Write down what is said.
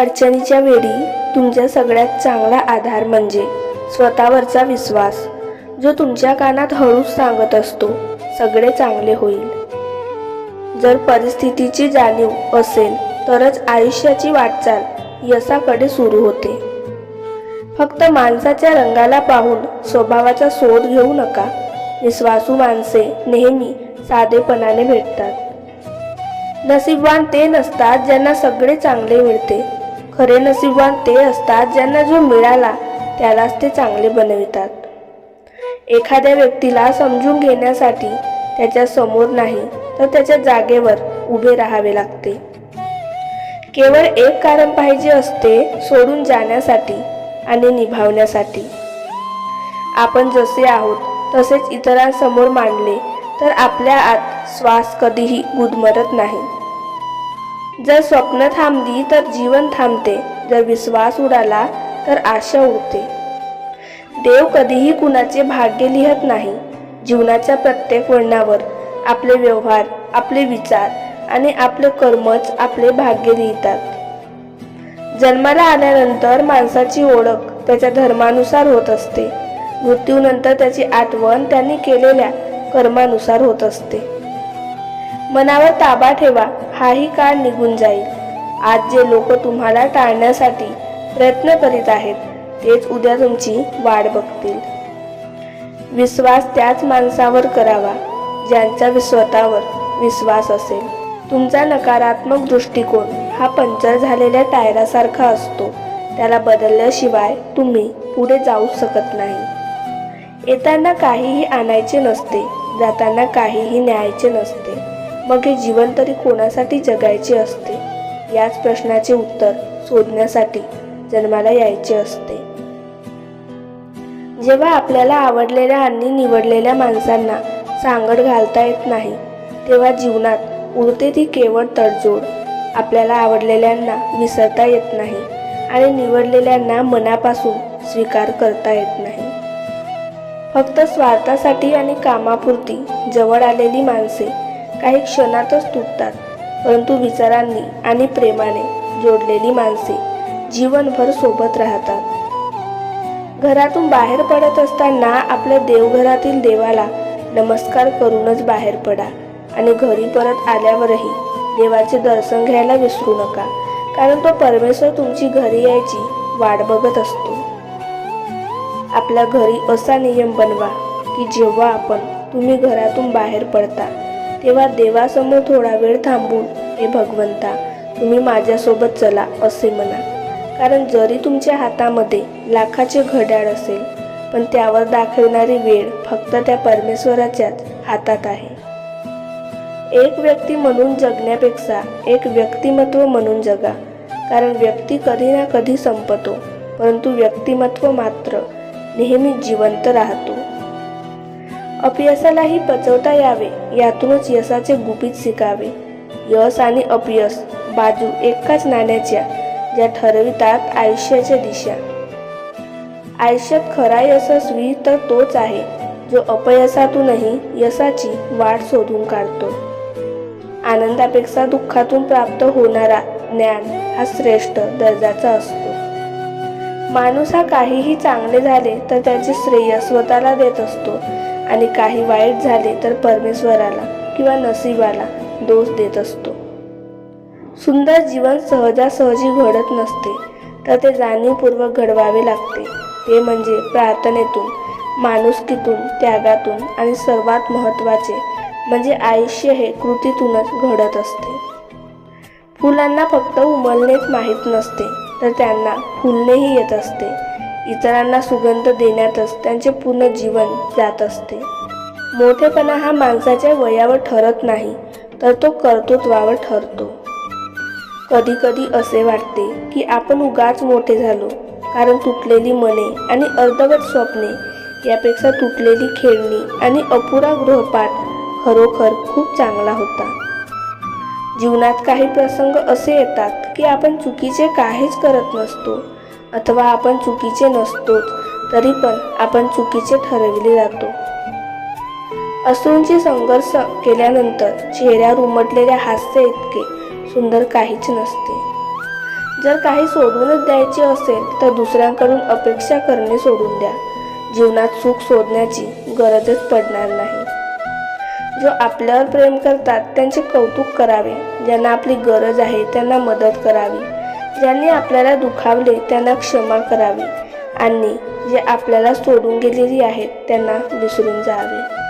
अडचणीच्या वेळी तुमच्या सगळ्यात चांगला आधार म्हणजे स्वतःवरचा विश्वास जो तुमच्या कानात हळूच सांगत असतो सगळे चांगले होईल. जर परिस्थितीची जाणीव असेल तरच आयुष्याची वाटचाल यशाकडे सुरू होते. फक्त माणसाच्या रंगाला पाहून स्वभावाचा शोध घेऊ नका. विश्वासू माणसे नेहमी साधेपणाने भेटतात. नसीबवान ते नसतात ज्यांना सगळे चांगले मिळते. खरे नसीबवान ते असतात ज्यांना जो मिळाला त्यालाच ते चांगले बनवितात. एखाद्या व्यक्तीला समजून घेण्यासाठी त्याच्यासमोर नाही तर त्याच्या जागेवर उभे राहावे लागते. केवळ एक कारण पाहिजे असते सोडून जाण्यासाठी आणि निभावण्यासाठी. आपण जसे आहोत तसेच इतरांसमोर मांडले तर आपल्या आत श्वास कधीही गुदमरत नाही. जर स्वप्न थांबली तर जीवन थांबते. जर विश्वास उडाला तर आशा उडते. देव कधीही कुणाचे भाग्य लिहत नाही. जीवनाच्या प्रत्येक वळणावर आपले व्यवहार आपले विचार आणि आपले कर्मच आपले भाग्य लिहितात. जन्माला आल्यानंतर माणसाची ओळख त्याच्या धर्मानुसार होत असते. मृत्यूनंतर त्याची आठवण त्यांनी केलेल्या कर्मानुसार होत असते. मनावर ताबा ठेवा. हाही काळ निघून जाईल. आज जे लोक तुम्हाला टाळण्यासाठी प्रयत्न करीत आहेत तेच उद्या तुमची वाट बघतील. विश्वास त्याच माणसावर करावा ज्यांचा स्वतःवर विश्वास असेल. तुमचा नकारात्मक दृष्टिकोन हा पंक्चर झालेल्या टायरासारखा असतो. त्याला बदलल्याशिवाय तुम्ही पुढे जाऊ शकत नाही. येताना काहीही आणायचे नसते जाताना काहीही न्यायचे नसते. मग हे जीवन तरी कोणासाठी जगायचे असते? याच प्रश्नाचे उत्तर शोधण्यासाठी जन्माला यायचे असते. जेव्हा आपल्याला आवडलेल्या आणि निवडलेल्या माणसांना सांगड घालता येत नाही तेव्हा जीवनात उरते ती केवळ तडजोड. आपल्याला आवडलेल्यांना विसरता येत नाही आणि निवडलेल्यांना मनापासून स्वीकार करता येत नाही. फक्त स्वार्थासाठी आणि कामापुरती जवळ आलेली माणसे काही क्षणातच तुटतात. परंतु विचारांनी आणि प्रेमाने जोडलेली माणसे जीवनभर सोबत राहतात. घरातून बाहेर पडत असताना आपल्या देवघरातील देवाला नमस्कार करूनच बाहेर पडा आणि घरी परत आल्यावरही देवाचे दर्शन घ्यायला विसरू नका कारण तो परमेश्वर तुमची घरी यायची वाट बघत असतो. आपल्या घरी असा नियम बनवा की जेव्हा आपण तुम्ही घरातून बाहेर पडता तेव्हा देवासमोर थोडा वेळ थांबून हे भगवंता तुम्ही माझ्यासोबत चला असे म्हणा. कारण जरी तुमच्या हातामध्ये लाखाचे घड्याळ असेल पण त्यावर दाखवणारी वेळ फक्त त्या परमेश्वराच्याच हातात आहे. एक व्यक्ती म्हणून जगण्यापेक्षा एक व्यक्तिमत्व म्हणून जगा. कारण व्यक्ती कधी ना कधी संपतो परंतु व्यक्तिमत्व मात्र नेहमी जिवंत राहतो. अपयशालाही पचवता यावे यातूनच यशाचे गुपित शिकावे. यश आणि अपयश बाजू एकाच नाण्याच्या ज्या ठरवितात आयुष्याच्या दिशा. आयुष्यात खरा यशस्वी तर तोच आहे जो अपयशातूनही यशाची वाट शोधून काढतो. आनंदापेक्षा दुःखातून प्राप्त होणारा ज्ञान हा श्रेष्ठ दर्जाचा असतो. माणूस हा काहीही चांगले झाले तर त्याचे श्रेय स्वतःला देत असतो. आणि काही वाईट झाले तर परमेश्वराला किंवा नशिबाला दोष देत असतो. सुंदर जीवन सहजासहजी घडत नसते तर ते जाणीवपूर्वक घडवावे लागते. ते म्हणजे प्रार्थनेतून माणुसकीतून त्यागातून आणि सर्वात महत्त्वाचे म्हणजे आयुष्य हे कृतीतूनच घडत असते. फुलांना फक्त उमलणेच माहीत नसते तर त्यांना फुलणेही येत असते. इतरांना सुगंध देण्यातच त्यांचे पूर्ण जीवन जात असते. मोठेपणा हा माणसाच्या वयावर ठरत नाही तर तो कर्तृत्वावर ठरतो. कधी कधी असे वाटते की आपण उगाच मोठे झालो कारण तुटलेली मने आणि अर्धवट स्वप्ने यापेक्षा तुटलेली खेळणी आणि अपुरा गृहपाठ खरोखर खूप चांगला होता. जीवनात काही प्रसंग असे येतात की आपण चुकीचे काहीच करत नसतो अथवा आपण चुकीचे नसतोच तरी पण आपण चुकीचे ठरविले जातो. असूंची संघर्ष केल्यानंतर चेहऱ्यावर उमटलेल्या हास्य इतके सुंदर काहीच नसते. जर काही सोडूनच द्यायचे असेल तर दुसऱ्यांकडून अपेक्षा करणे सोडून द्या. जीवनात सुख शोधण्याची गरजच पडणार नाही. जो आपल्यावर प्रेम करतात त्यांचे कौतुक करावे. ज्यांना आपली गरज आहे त्यांना मदत करावी. ज्यांनी आपल्याला दुखावले त्यांना क्षमा करावी. आणि जे आपल्याला सोडून गेलेली आहेत त्यांना विसरून जावे.